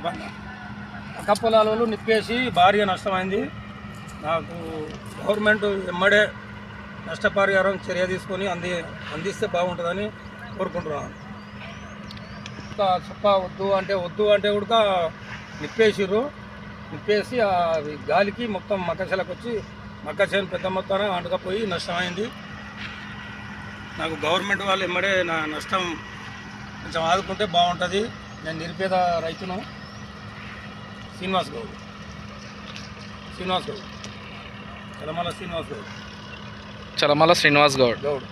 చెప్పండి పక్క పొలాలలో నిప్పేసి భారీగా నష్టమైంది. నాకు గవర్నమెంట్ ఎమ్మడే నష్టపరిహారం చర్య తీసుకొని అంది అందిస్తే బాగుంటుందని కోరుకుంటున్నాను. ఇంకా చుక్క వద్దు అంటే వద్దు అంటే కూడా నిప్పేసిర్రు. నిప్పేసి ఆ గాలికి మొత్తం మక్కచెలకు వచ్చి మక్కచేను పెద్ద మొత్తాన అంటుకపోయి నష్టమైంది. నాకు గవర్నమెంట్ వాళ్ళు ఎమ్మడే నా నష్టం కొంచెం ఆదుకుంటే బాగుంటుంది. నేను నిరుపేద రైతును. శ్రీనివాస్ గౌడ్. శ్రీనివాస్ గౌడ్. తెలమల శ్రీనివాస్ గౌడ్. చలమల శ్రీనివాస్ గౌడ్. గౌడ్.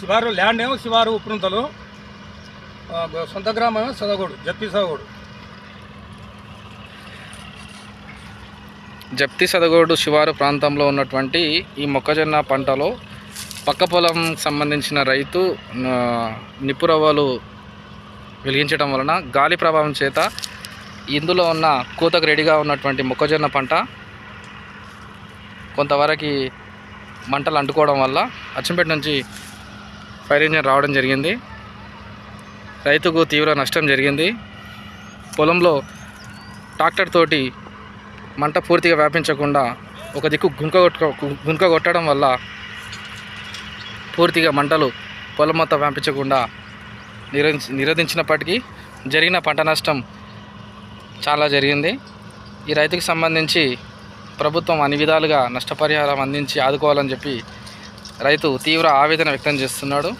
శివారు ల్యాండ్ ఏమో శివారు ఉప్రంతలు సొంత గ్రామం ఏమో సదగోడు జప్పి సదగోడు జప్తి సదగోడు శివారు ప్రాంతంలో ఉన్నటువంటి ఈ మొక్కజొన్న పంటలో పక్క పొలం సంబంధించిన రైతు నిపురవ్వలు వెలిగించడం వలన గాలి ప్రభావం చేత ఇందులో ఉన్న కూతకు రెడీగా ఉన్నటువంటి మొక్కజొన్న పంట కొంతవరకు మంటలు అంటుకోవడం వల్ల అచ్చంపేట నుంచి ఫైర్ ఇంజన్ రావడం జరిగింది. రైతుకు తీవ్ర నష్టం జరిగింది. పొలంలో ట్రాక్టర్ తోటి మంట పూర్తిగా వ్యాపించకుండా ఒక దిక్కు గుంక కొట్ట గుంక కొట్టడం వల్ల పూర్తిగా మంటలు పొలం మొత్తం వ్యాపించకుండా నిరోధి నిరోధించినప్పటికీ జరిగిన పంట నష్టం చాలా జరిగింది. ఈ రైతుకు సంబంధించి ప్రభుత్వం అన్ని విధాలుగా నష్టపరిహారం అందించి ఆదుకోవాలని చెప్పి రైతు తీవ్ర ఆవేదన వ్యక్తం చేస్తున్నాడు.